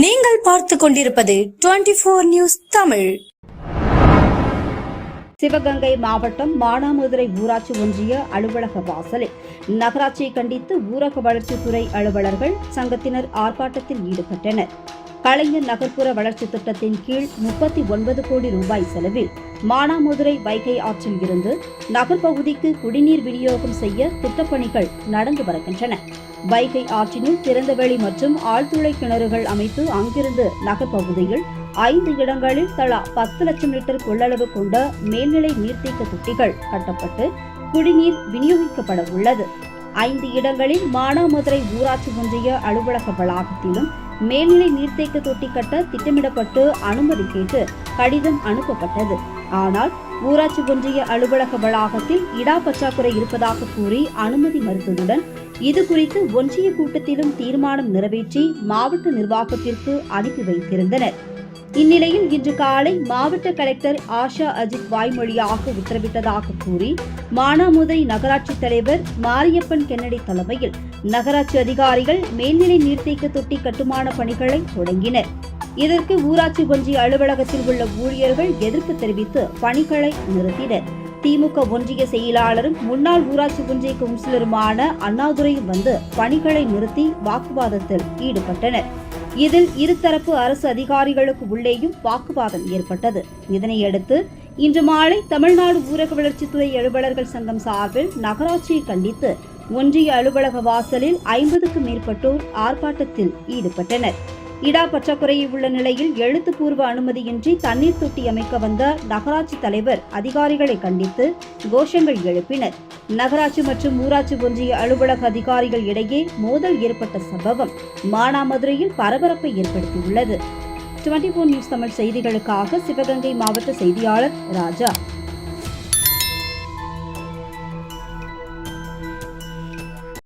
நீங்கள் பார்த்து கொண்டிருப்பது twenty four news Tamil. Sivaganga மாவட்டம் மானாமதுரை ஊராட்சி ஒன்றிய அலுவலக வாசலில் நகராட்சியை கண்டித்து ஊரக வளர்ச்சித்துறை அலுவலர்கள் சங்கத்தினர் ஆர்ப்பாட்டத்தில் ஈடுபட்டனர். கலைஞர் நகர்ப்புற வளர்ச்சி திட்டத்தின் கீழ் முப்பத்தி ஒன்பது கோடி ரூபாய் செலவில் மானாமதுரை வைகை ஆற்றில் இருந்து நகர்ப்பகுதிக்கு குடிநீர் விநியோகம் செய்ய திட்டப்பணிகள் நடந்து வருகின்றன. வைகை ஆற்றினுள் திறந்தவெளி மற்றும் ஆழ்துளை கிணறுகள் அமைத்து அங்கிருந்து நகர்ப்பகுதியில் ஐந்து இடங்களில் தலா பத்து லட்சம் லிட்டர் கொள்ளளவு கொண்ட மேல்நிலை நீர்த்தேக்க தொட்டிகள் கட்டப்பட்டு குடிநீர் விநியோகிக்கப்பட உள்ளது. ஐந்து இடங்களில் மானாமதுரை ஊராட்சி ஒன்றிய அலுவலக வளாகத்திலும் மேல்நிலை நீர்த்தேக்க தொட்டி கட்ட திட்டமிடப்பட்டு அனுமதி கேட்டு கடிதம் அனுப்பப்பட்டது. ஆனால் ஊராட்சி ஒன்றிய அலுவலக வளாகத்தில் இடா பற்றாக்குறை இருப்பதாக கூறி அனுமதி மறுத்ததுடன் இது குறித்து ஒன்றிய கூட்டத்திலும் தீர்மானம் நிறைவேற்றி மாவட்ட நிர்வாகத்திற்கு அனுப்பி வைத்திருந்தனர். இந்நிலையில் இன்று காலை மாவட்ட கலெக்டர் ஆஷா அஜித் வாய்மொழியாக உத்தரவிட்டதாக கூறி மானாமுதை நகராட்சி தலைவர் மாரியப்பன் கென்னடி தலைமையில் நகராட்சி அதிகாரிகள் மேல்நிலை நீர்த்தேக்க தொட்டி கட்டுமான பணிகளை தொடங்கினர். இதற்கு ஊராட்சி ஒன்றிய அலுவலகத்தில் உள்ள ஊழியர்கள் எதிர்ப்பு தெரிவித்து பணிகளை நிறுத்தினர். திமுக ஒன்றிய செயலாளரும் முன்னாள் ஊராட்சி ஒன்றிய கவுன்சிலருமான அண்ணாதுரையும் வந்து பணிகளை நிறுத்தி வாக்குவாதத்தில் ஈடுபட்டனர். இதில் இருதரப்பு அரசு அதிகாரிகளுக்கு உள்ளேயும் வாக்குவாதம் ஏற்பட்டது. இதனையடுத்து இன்று மாலை தமிழ்நாடு ஊரக வளர்ச்சித்துறை அலுவலர்கள் சங்கம் சார்பில் நகராட்சியை கண்டித்து ஒன்றிய அலுவலக வாசலில் ஐம்பதுக்கும் மேற்பட்டோர் ஆர்ப்பாட்டத்தில் ஈடுபட்டனர். இடா பற்றாக்குறையில் உள்ள நிலையில் எழுத்துப்பூர்வ அனுமதியின்றி தண்ணீர் தொட்டி அமைக்க வந்த நகராட்சி தலைவர் அதிகாரிகளை கண்டித்து கோஷங்கள் எழுப்பினர். நகராட்சி மற்றும் ஊராட்சி ஒன்றிய அலுவலக அதிகாரிகள் இடையே மோதல் ஏற்பட்ட சம்பவம் மானாமதுரையில் பரபரப்பை ஏற்படுத்தியுள்ளது. டுவெண்டி நியூஸ் தமிழ் செய்திகளுக்காக சிவகங்கை மாவட்ட செய்தியாளர் ராஜா.